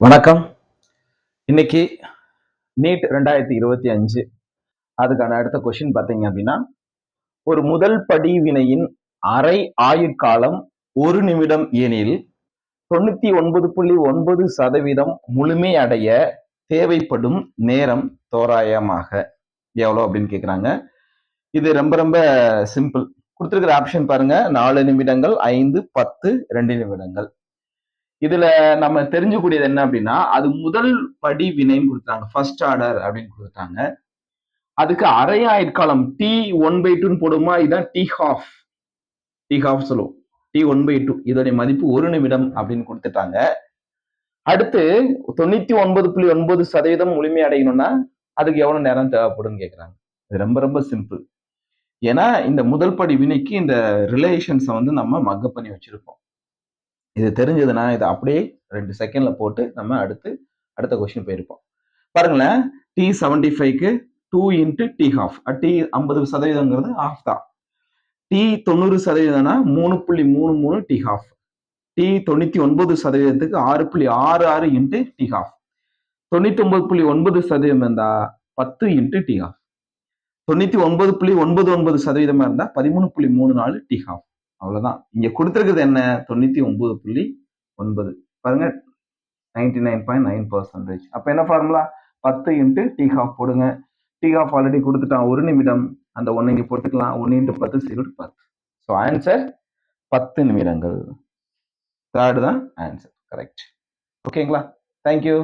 வணக்கம். இன்னைக்கு நீட் ரெண்டாயிரத்தி இருபத்தி அஞ்சு. அதுக்கான அடுத்த கொஷின் பார்த்தீங்க அப்படின்னா ஒரு முதல் படி வினையின் அரை ஆயுட்காலம் ஒரு நிமிடம் எனில் தொண்ணூத்தி ஒன்பது புள்ளி ஒன்பது சதவீதம் முழுமை அடைய தேவைப்படும் நேரம் தோராயமாக. எவ்வளோ அப்படின்னு கேட்குறாங்க இது ரொம்ப ரொம்ப சிம்பிள் கொடுத்துருக்கிற ஆப்ஷன் பாருங்க. நாலு நிமிடங்கள் ஐந்து பத்து ரெண்டு நிமிடங்கள். இதுல நம்ம தெரிஞ்சக்கூடியது என்ன அப்படின்னா அது முதல் படி வினைன்னு கொடுத்தாங்க. ஃபர்ஸ்ட் ஆர்டர் அப்படின்னு கொடுத்தாங்க. அதுக்கு அரை ஆயுட்காலம் டி ஒன் பை டூன்னு போடுமா இதுதான் டி ஹாஃப் டி ஹாஃப் சொல்லுவோம். டி ஒன் பை டூ இதோடைய மதிப்பு ஒரு நிமிடம் அப்படின்னு கொடுத்துட்டாங்க. அடுத்து தொண்ணூத்தி ஒன்பது புள்ளி ஒன்பது சதவீதம் முழுமை அடையணும்னா அதுக்கு எவ்வளவு நேரம் தேவைப்படும் கேட்குறாங்க இது ரொம்ப ரொம்ப சிம்பிள் ஏன்னா இந்த முதல் படி வினைக்கு இந்த ரிலேஷன்ஸை வந்து நம்ம மக்க பண்ணி வச்சிருப்போம். இது தெரிஞ்சதுன்னா இதை அப்படியே ரெண்டு செகண்ட்ல போட்டு நம்ம அடுத்து அடுத்த கொஸ்டின் போயிருப்போம். பாருங்களேன் டி செவன்டி ஃபைவ்க்கு two into T half T ஐம்பது சதவீதங்கிறது ஆஃப் தான். டி தொண்ணூறு சதவீதம்னா மூணு புள்ளி மூணு மூணு டி ஹாஃப் டி தொண்ணூத்தி ஒன்பது சதவீதத்துக்கு ஆறு புள்ளி ஆறு ஆறு இன்ட்டு டி ஹாஃப் தொண்ணூற்றி ஒன்பது புள்ளி ஒன்பது சதவீதம் இருந்தா பத்து இன்ட்டு டி ஹாஃப் தொண்ணூத்தி ஒன்பது புள்ளி ஒன்பது ஒன்பது சதவீதமா இருந்தா பதிமூணு புள்ளி மூணு நாலு டி ஹாஃப் அவ்வளோதான் இங்கே கொடுத்துருக்குது என்ன? தொண்ணூற்றி ஒம்பது புள்ளி ஒன்பது. பாருங்க ninety nine point nine percentage அப்போ என்ன ஃபார்முலா பத்து இன்ட்டு டீ ஹாஃப் போடுங்க. டீ ஹாஃப் ஆல்ரெடி கொடுத்துட்டான். ஒரு நிமிடம். அந்த ஒன்று இங்கே போட்டுக்கலாம். ஒன்று இன்ட்டு பத்து சீரோட் பத்து. ஸோ ஆன்சர் பத்து நிமிடங்கள். தேர்டு தான் ஆன்சர் கரெக்ட் ஓகேங்களா தேங்க்யூ